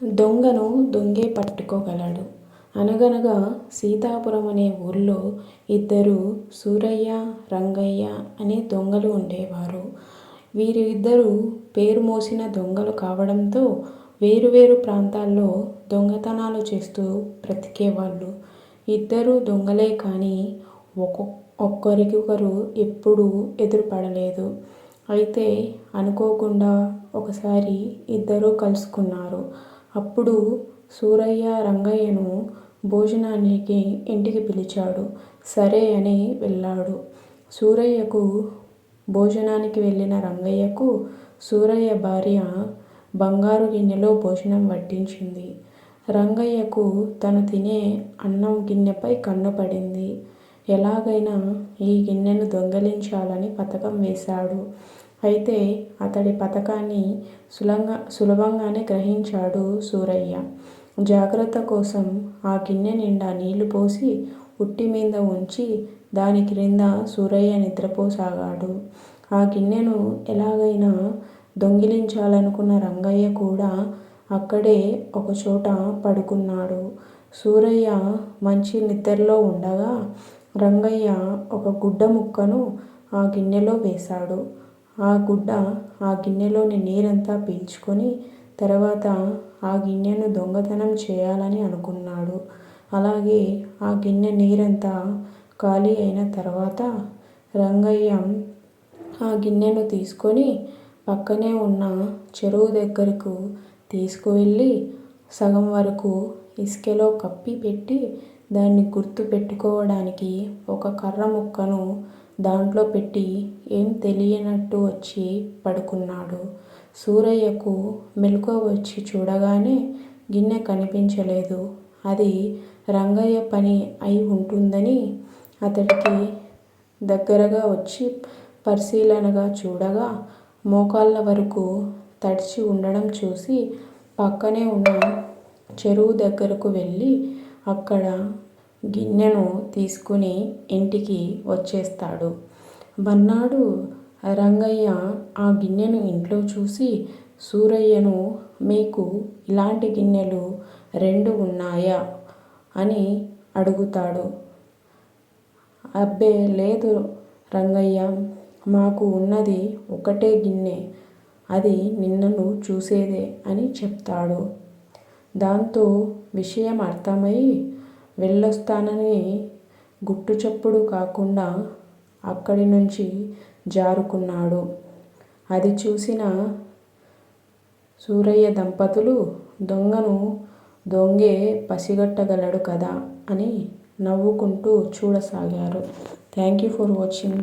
దొంగను దొంగే పట్టుకోగలడు. అనగనగా సీతాపురం అనే ఊళ్ళో ఇద్దరు సూరయ్య, రంగయ్య అనే దొంగలు ఉండేవారు. వీరిద్దరూ పేరు మోసిన దొంగలు కావడంతో వేరు వేరు ప్రాంతాల్లో దొంగతనాలు చేస్తూ బ్రతికేవాళ్ళు. ఇద్దరూ దొంగలే కానీ ఒకరికొకరు ఎప్పుడూ ఎదురుపడలేదు. అయితే అనుకోకుండా ఒకసారి ఇద్దరూ కలుసుకున్నారు. అప్పుడు సూరయ్య రంగయ్యను భోజనానికి ఇంటికి పిలిచాడు. సరే అని వెళ్ళాడు. సూరయ్యకు భోజనానికి వెళ్ళిన రంగయ్యకు సూరయ్య భార్య బంగారు గిన్నెలో భోజనం వడ్డించింది. రంగయ్యకు తను తినే అన్నం గిన్నెపై కన్ను పడింది. ఎలాగైనా ఈ గిన్నెను దొంగిలించాలని పథకం వేశాడు. అయితే అతడి పథకాన్ని సులంగా సులభంగానే గ్రహించాడు సూరయ్య. జాగ్రత్త కోసం ఆ గిన్నె నిండా నీళ్ళు పోసి ఉట్టి మీద ఉంచి దాని క్రింద సూరయ్య నిద్రపోసాగాడు. ఆ గిన్నెను ఎలాగైనా దొంగిలించాలనుకున్న రంగయ్య కూడా అక్కడే ఒకచోట పడుకున్నాడు. సూరయ్య మంచి నిద్రలో ఉండగా రంగయ్య ఒక గుడ్డ ముక్కను ఆ గిన్నెలో వేశాడు. ఆ గుడ్డ ఆ గిన్నెలోని నీరంతా పీల్చుకొని తర్వాత ఆ గిన్నెను దొంగతనం చేయాలని అనుకున్నాడు. అలాగే ఆ గిన్నె నీరంతా ఖాళీ అయిన తర్వాత రంగయ్య ఆ గిన్నెను తీసుకొని పక్కనే ఉన్న చెరువు దగ్గరకు తీసుకువెళ్ళి సగం వరకు ఇసుకలో కప్పి పెట్టి దాన్ని గుర్తు పెట్టుకోవడానికి ఒక కర్ర ముక్కను దాంట్లో పెట్టి ఏం తెలియనట్టు వచ్చి పడుకున్నాడు. సూరయ్యకు మెలకువ వచ్చి చూడగానే గిన్నె కనిపించలేదు. అది రంగయ్య పని అయి ఉంటుందని అతడికి దగ్గరగా వచ్చి పరిశీలనగా చూడగా మోకాళ్ళ వరకు తడిచి ఉండడం చూసి పక్కనే ఉన్న చెరువు దగ్గరకు వెళ్ళి అక్కడ గిన్నెను తీసుకుని ఇంటికి వచ్చేస్తాడు. మర్నాడు రంగయ్య ఆ గిన్నెను ఇంట్లో చూసి సూరయ్యను మీకు ఇలాంటి గిన్నెలు రెండు ఉన్నాయా? అని అడుగుతాడు. అబ్బే లేదు రంగయ్య! మాకు ఉన్నది ఒకటే గిన్నె. అది నిన్నను చూసేదే అని చెప్తాడు. దాంతో విషయం అర్థమై వెళ్ళొస్తానని గుట్టుచప్పుడు కాకుండా అక్కడి నుంచి జారుకున్నాడు. అది చూసిన సూరయ్య దంపతులు దొంగను దొంగే పసిగట్టగలడు కదా అని నవ్వుకుంటూ చూడసాగారు. Thank you for watching